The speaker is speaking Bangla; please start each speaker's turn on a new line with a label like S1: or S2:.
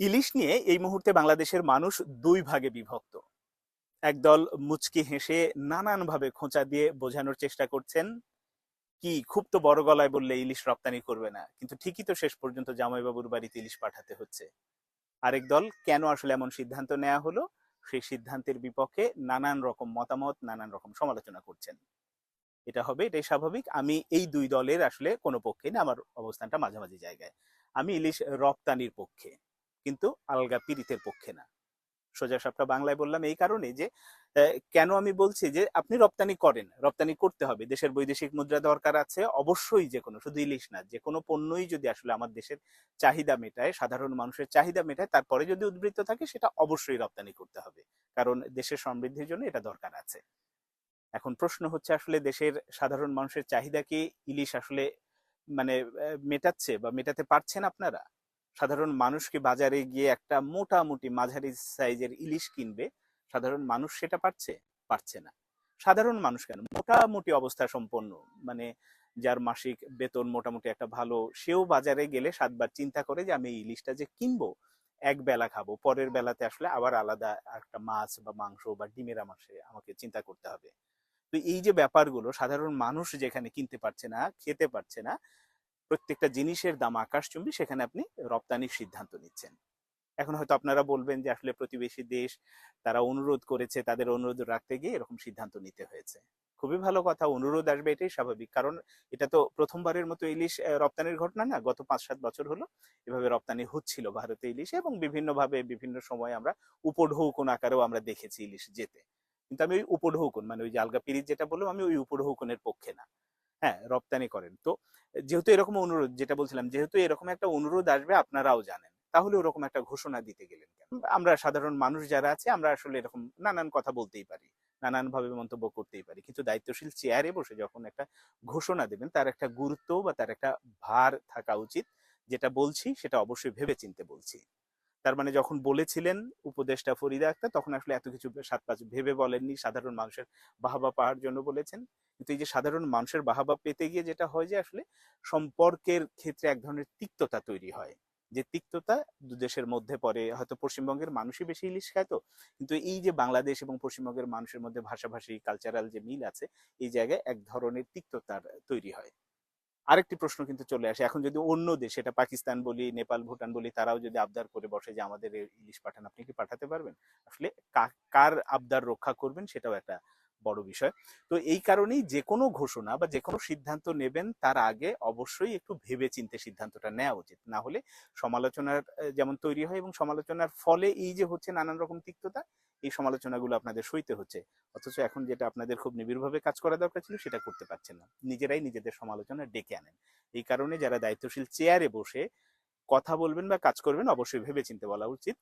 S1: ইলিশ নিয়ে এই মুহূর্তে বাংলাদেশের মানুষ দুই ভাগে বিভক্ত। একদল মুচকি হেসে নানানভাবে খোঁচা দিয়ে বোঝানোর চেষ্টা করছেন, কি, খুব তো বড় গলায় বললে ইলিশ রপ্তানি করবে না, কিন্তু ঠিকই তো শেষ পর্যন্ত জামাইবাবুর বাড়িতে ইলিশ পাঠাতে হচ্ছে। আরেক দল, কেন আসলে এমন সিদ্ধান্ত নেওয়া হলো? সেই সিদ্ধান্তের বিপক্ষে নানান রকম মতামত, নানান রকম সমালোচনা করছেন। এটা হবে, এটাই স্বাভাবিক। আমি এই দুই দলের আসলে কোনো পক্ষে না, আমার অবস্থানটা মাঝামাঝি জায়গায়। আমি ইলিশ রপ্তানির পক্ষে। কিন্তু আলগা পীড়িতের পক্ষে না। সোজা সাপটা বাংলায় বললাম এই কারণে যে কেন আমি বলছি যে, আপনি রপ্তানি করেন, রপ্তানি করতে হবে। দেশের বৈদেশিক মুদ্রা দরকার আছে, অবশ্যই যে কোনো শুধু ইলিশ না যে কোনো পণ্যই যদি আসলে আমার দেশের চাহিদা মেটায়, সাধারণ মানুষের চাহিদা মেটায়, তারপরে যদি উদ্বৃত্ত থাকে, সেটা অবশ্যই রপ্তানি করতে হবে। কারণ দেশের সমৃদ্ধির জন্য এটা দরকার আছে। এখন প্রশ্ন হচ্ছে আসলে দেশের সাধারণ মানুষের চাহিদা কি ইলিশ আসলে মানে মেটাচ্ছে বা মেটাতে পারছেন আপনারা? সাধারণ মানুষ কি বাজারে গিয়ে একটা মোটামুটি মাঝারি সাইজের ইলিশ কিনবে, সাধারণ মানুষ সেটা পারছে? পারছে না। সাধারণ মানুষ কেন? মোটামুটি অবস্থা সম্পন্ন। মানে যার মাসিক বেতন মোটামুটি একটা ভালো, সেও বাজারে গেলে সাতবার চিন্তা করে যে, আমি এই ইলিশটা যে কিনবো, এক বেলা খাব, পরের বেলাতে আসলে আবার আলাদা একটা মাছ বা মাংস বা ডিমের মাসে আমাকে চিন্তা করতে হবে। তো এই যে ব্যাপারগুলো, সাধারণ মানুষ যেখানে কিনতে পারছে না, খেতে পারছে না প্রত্যেকটা জিনিসের দাম আকাশচুম্বী সেখানে আপনি রপ্তানির সিদ্ধান্ত নিচ্ছেন। এখন হয়তো আপনারা বলবেন যে, আসলে প্রতিবেশী দেশ তারা অনুরোধ করেছে, তাদের অনুরোধ রাখতে গিয়ে এরকম সিদ্ধান্ত নিতে হয়েছে। খুবই ভালো কথা, অনুরোধ আসবে এটাই স্বাভাবিক। কারণ এটা তো প্রথমবারের মতো ইলিশ রপ্তানির ঘটনা না, গত পাঁচ সাত বছর হলো এভাবে রপ্তানি হচ্ছিল ভারতে ইলিশ এবং বিভিন্নভাবে বিভিন্ন সময় আমরা উপঢৌকন আকারেও আমরা দেখেছি ইলিশ যেতে। কিন্তু আমি ওই উপঢৌকন মানে ওই যে আলগা পিরিচ যেটা বললাম, আমি ওই উপঢৌকনের পক্ষে না। হ্যাঁ রপ্তানি করেন। তো যেহেতু এরকম অনুরোধ, যেটা বলছিলাম, যেহেতু এরকম একটা অনুরোধ আসবে, আপনারাও জানেন। তাহলে ওরকম একটা ঘোষণা দিতে গেলেন কেন? আমরা সাধারণ মানুষ যারা আছে, আমরা আসলে এরকম নানান কথা বলতেই পারি নানান ভাবে মন্তব্য করতেই পারি। কিন্তু দায়িত্বশীল চেয়ারে বসে যখন একটা ঘোষণা দেবেন, তার একটা গুরুত্ব বা তার একটা ভার থাকা উচিত। যেটা বলছি, সেটা অবশ্যই ভেবে চিনতে বলছি। তার মানে যখন বলেছিলেন উপদেষ্টা ফরিদা আক্তার, তখন আসলে এত কিছু সাত পাঁচ ভেবে বলেননি, সাধারণ মানুষের বাহাবা পাওয়ার জন্য বলেছেন। কিন্তু এই যে সাধারণ মানুষের বাহাবা পেতে গিয়ে যেটা হয় যে আসলে সম্পর্কের ক্ষেত্রে এক ধরনের তিক্ততা তৈরি হয়। যে তিক্ততা দু দেশের মধ্যে পড়ে, হয়তো পশ্চিমবঙ্গের মানুষই বেশি ইলিশ খায় তো। কিন্তু এই যে বাংলাদেশ এবং পশ্চিমবঙ্গের মানুষের মধ্যে ভাষাভাষী কালচারাল যে মিল আছে, এই জায়গায় এক ধরনের তিক্ততার তৈরি হয়। আরেকটি প্রশ্ন কিন্তু চলে আসে। এখন যদি অন্য দেশ এটা পাকিস্তান বলি, নেপাল, ভুটান বলি, তারাও যদি আবদার করে বসে যে আমাদের ইলিশ পাঠান, আপনি কি পাঠাতে পারবেন? আসলে কার আবদার রক্ষা করবেন সেটাও একটা বড় বিষয়। তো এই কারণেই যে কোনো ঘোষণা বা যে কোনো সিদ্ধান্ত নেবেন তার আগে অবশ্যই একটু ভেবে চিন্তে সিদ্ধান্তটা নেওয়া উচিত। না হলে সমালোচনার যেমন তৈরি হয় এবং সমালোচনার ফলে এই যে হচ্ছে নানান রকম তিক্ততা, এই সমালোচনাগুলো আপনাদের সইতে হচ্ছে। অথচ এখন যেটা আপনাদের খুব নিবিড়ভাবে কাজ করা দরকার ছিল সেটা করতে পারছেন না। নিজেরাই নিজেদের সমালোচনা ডেকে আনেন। এই কারণে যারা দায়িত্বশীল চেয়ারে বসে কথা বলবেন বা কাজ করবেন অবশ্যই ভেবে চিন্তে বলা উচিত।